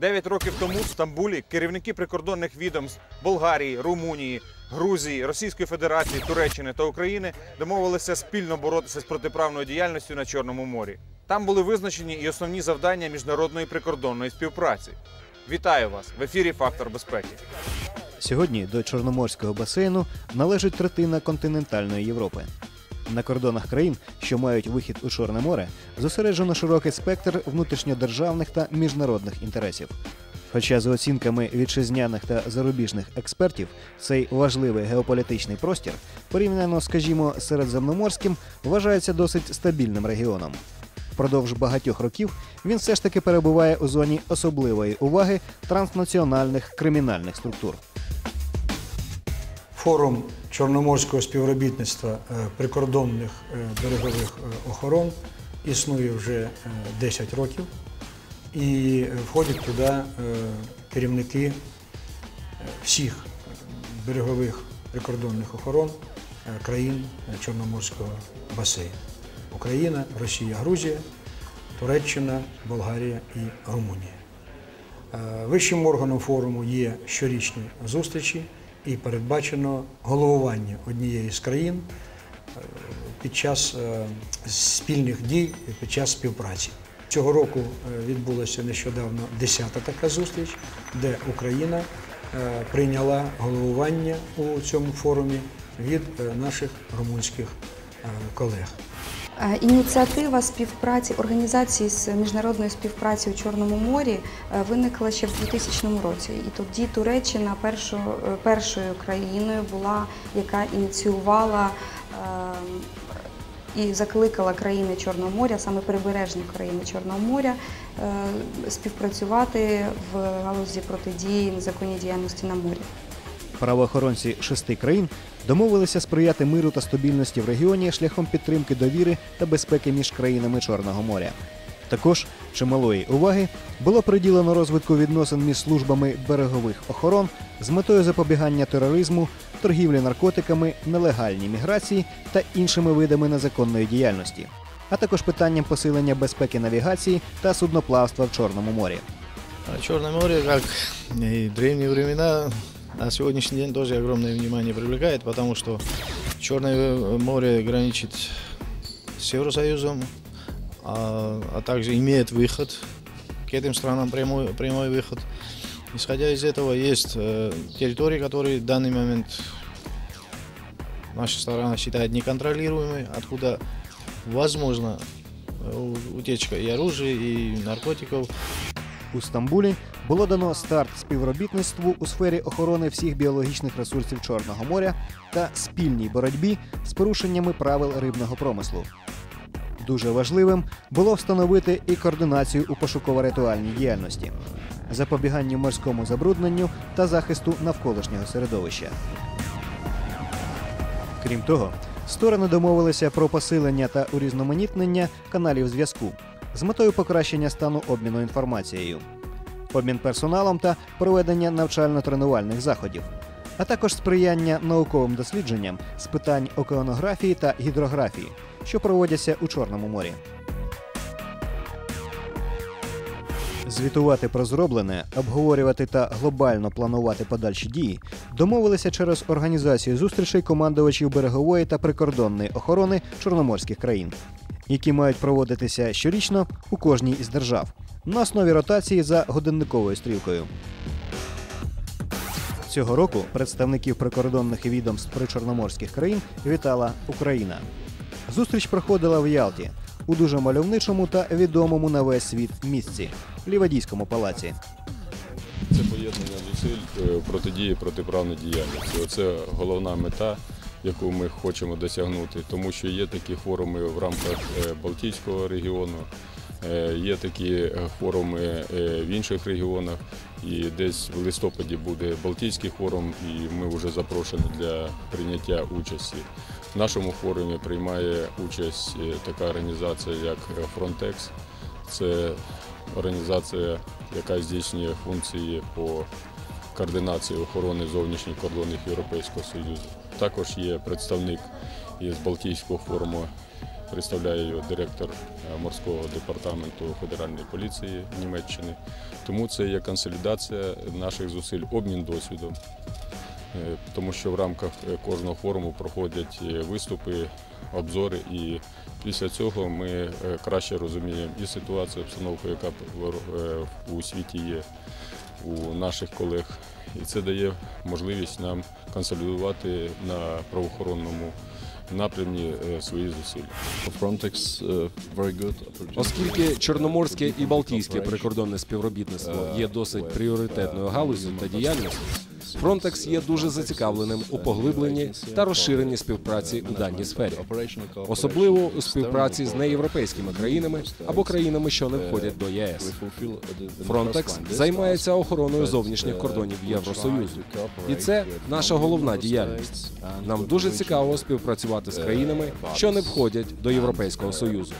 Дев'ять років тому в Стамбулі керівники прикордонних відомств Болгарії, Румунії, Грузії, Російської Федерації, Туреччини та України домовилися спільно боротися з протиправною діяльністю на Чорному морі. Там були визначені і основні завдання міжнародної прикордонної співпраці. Вітаю вас в ефірі Фактор безпеки. Сьогодні до Чорноморського басейну належить третина континентальної Європи. На кордонах країн, що мають вихід у Чорне море, зосереджено широкий спектр внутрішньодержавних та міжнародних інтересів. Хоча за оцінками вітчизняних та зарубіжних експертів, цей важливий геополітичний простір, порівняно, скажімо, середземноморським, вважається досить стабільним регіоном. Впродовж багатьох років він все ж таки перебуває у зоні особливої уваги транснаціональних кримінальних структур. Форум чорноморського співробітництва е, прикордонних е, берегових е, охорон існує вже е, 10 років і входять туди керівники всіх берегових прикордонних охорон країн Чорноморського басейну. Україна, Росія, Грузія, Туреччина, Болгарія і Румунія. Вищим органом форуму є щорічні зустрічі і передбачено головування однієї з країн е, під час е, спільних дій, під час співпраці. Цього року е, відбулася нещодавно 10-та така зустріч, де Україна прийняла головування у цьому форумі від наших румунських колег. Е, Ініціатива співпраці організації з міжнародної співпраці у Чорному морі е, виникла ще в 2000 році. І тоді Туреччина першо- е, першою країною була, яка ініціювала е, і закликала країни Чорного моря, саме прибережні країни Чорного моря, співпрацювати в галузі протидії незаконній діяльності на морі. Правоохоронці шести країн домовилися сприяти миру та стабільності в регіоні шляхом підтримки довіри та безпеки між країнами Чорного моря. Також чималої уваги було приділено розвитку відносин між службами берегових охорон з метою запобігання тероризму, торгівлі наркотиками, нелегальній міграції та іншими видами незаконної діяльності, а також питанням посилення безпеки навігації та судноплавства в Чорному морі. А Черное море, как и в древние времена, на сегодняшний день тоже огромное внимание привлекает, потому что Черное море граничит с Евросоюзом, а, а также имеет выход к этим странам, прямой, прямой выход. Исходя из этого, есть э, территории, которые в данный момент наша сторона считает неконтролируемой, откуда возможно э, утечка и оружия, и наркотиков. У Стамбулі було дано старт співробітництву у сфері охорони всіх біологічних ресурсів Чорного моря та спільній боротьбі з порушеннями правил рибного промислу. Дуже важливим було встановити і координацію у пошуково-рятувальній діяльності, запобіганню морському забрудненню та захисту навколишнього середовища. Крім того, сторони домовилися про посилення та урізноманітнення каналів зв'язку з метою покращення стану обміну інформацією, обмін персоналом та проведення навчально-тренувальних заходів, а також сприяння науковим дослідженням з питань океанографії та гідрографії, що проводяться у Чорному морі. Звітувати про зроблене, обговорювати та глобально планувати подальші дії домовилися через організацію зустрічей командувачів берегової та прикордонної охорони чорноморських країн, які мають проводитися щорічно у кожній із держав на основі ротації за годинниковою стрілкою. Цього року представників прикордонних відомств причорноморських країн вітала Україна. Зустріч проходила в Ялті у дуже мальовничому та відомому на весь світ місці Лівадійському палаці. Це поєднання зусиль е, протидії протиправної діяльності. Оце головна мета, яку ми хочемо досягнути, тому що є такі форуми в рамках е, Балтійського регіону, є такі е, форуми е, в інших регіонах. І десь в листопаді буде Балтійський форум, і ми вже запрошені для прийняття участі. В нашому форумі приймає участь е, така організація, як е, Frontex. Це організація, яка здійснює функції по координації охорони зовнішніх кордонів Європейського Союзу. Також є представник із Балтійського форуму представляє його директор е, морського департаменту Федеральної поліції Німеччини. Тому це є консолідація наших зусиль, обмін досвідом. Е, Тому що в рамках е, кожного форуму проходять виступи, обзори, і після цього ми краще розуміємо і ситуацію, обстановку, яка у світі є у наших колег. І це дає можливість нам консолідувати на правоохоронному напрямі е, свої зусилля. Uh. Оскільки чорноморське і балтійське прикордонне співробітництво є досить пріоритетною галузю та діяльністю, Frontex є дуже зацікавленим у поглибленні та розширенні співпраці у даній сфері, особливо у співпраці з неєвропейськими країнами або країнами, що не входять до ЄС. Frontex займається охороною зовнішніх кордонів Євросоюзу, і це наша головна діяльність. Нам дуже цікаво співпрацювати з країнами, що не входять до Європейського союзу.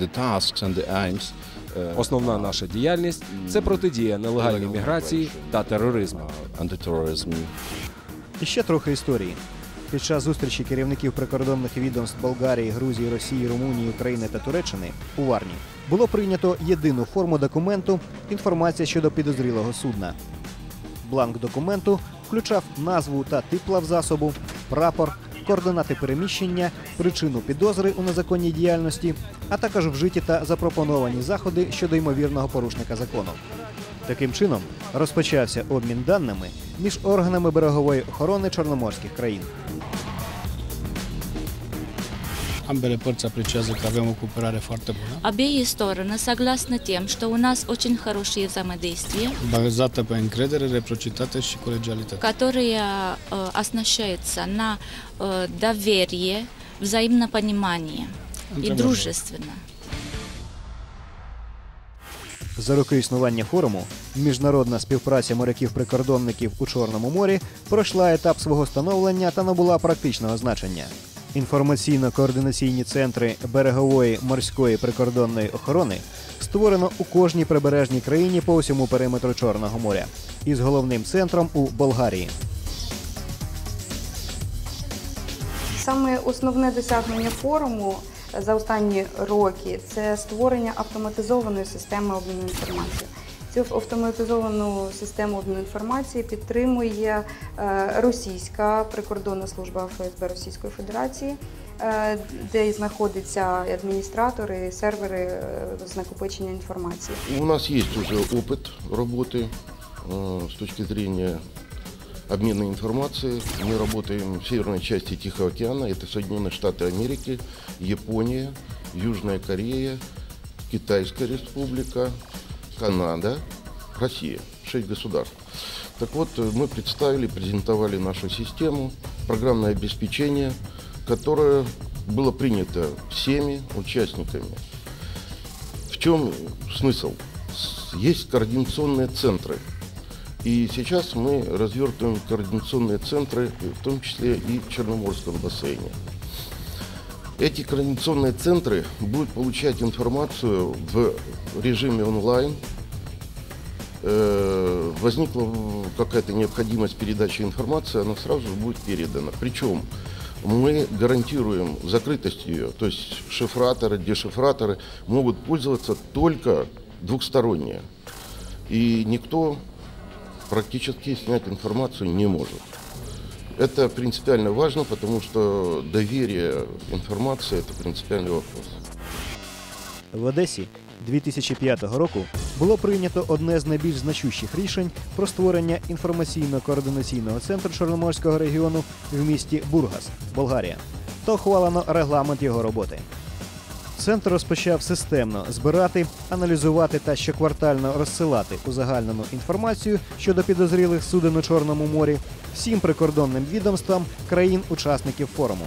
The tasks and the aims Основна наша діяльність це протидія нелегальній міграції та тероризму. І ще трохи історії. Під час зустрічі керівників прикордонних відомств Болгарії, Грузії, Росії, Румунії, України та Туреччини у Варні було прийнято єдину форму документу інформація щодо підозрілого судна. Бланк документу включав назву та тип плавзасобу, прапор, координати переміщення, причину підозри у незаконній діяльності, а також вжиті та запропоновані заходи щодо ймовірного порушника закону. Таким чином розпочався обмін даними між органами берегової охорони чорноморських країн. Ambele părți apreciază că avem o cooperare foarte bună, Обеи стороны согласны тем, что у нас очень хорошие взаимодействия, bazată pe încredere, reciprocitate și colegialitate. которые э, оснащаются на э, доверие, взаимопонимание и Întrebare. дружественно. За роки існування форуму міжнародна співпраця моряків-прикордонників у Чорному морі пройшла етап свого становлення та набула практичного значення. Інформаційно-координаційні центри берегової морської прикордонної охорони створено у кожній прибережній країні по усьому периметру Чорного моря із головним центром у Болгарії. Саме основне досягнення форуму е, за останні роки це створення автоматизованої системи обміну інформацією. Цю автоматизовану систему обміну інформації підтримує е, російська прикордонна служба ФСБ Російської Федерації, е, де знаходяться адміністратори, сервери е, з накопичення інформації. У нас есть уже опыт работы э, с точки зрения обмена информацией. Мы работаем в северной части Тихого океана. Это Соединенные Штаты Америки, Япония, Южная Корея, Китайская республика, Канада, Россия. Шесть государств. Так вот, э, мы представили, презентовали нашу систему, программное обеспечение, которое было принято всеми участниками. В чем смысл? Есть координационные центры. И сейчас мы развертываем координационные центры, в том числе и в Черноморском бассейне. Эти координационные центры будут получать информацию в режиме онлайн. Э, Возникла какая-то необходимость передачи информации, она сразу будет передана. Причем мы гарантируем закрытость ее, то есть шифраторы, дешифраторы могут пользоваться только двухсторонние. И никто практически снять информацию не может. Это принципиально важно, потому что доверие информации – это принципиальный вопрос. В Одесі 2005 року було прийнято одне з найбільш значущих рішень про створення інформаційно-координаційного центру Чорноморського регіону в місті Бургас, Болгарія, та ухвалено регламент його роботи. Центр розпочав системно збирати, аналізувати та щоквартально розсилати узагальнену інформацію щодо підозрілих суден у Чорному морі всім прикордонним відомствам країн-учасників форуму.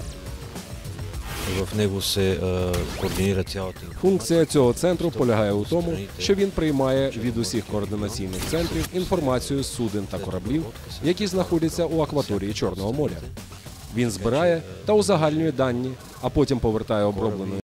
В него се е, координира цялата Функція цього центру полягає у тому, що він приймає від усіх координаційних центрів інформацію з суден та кораблів, які знаходяться у акваторії Чорного моря. Він збирає та узагальнює дані, а потім повертає оброблену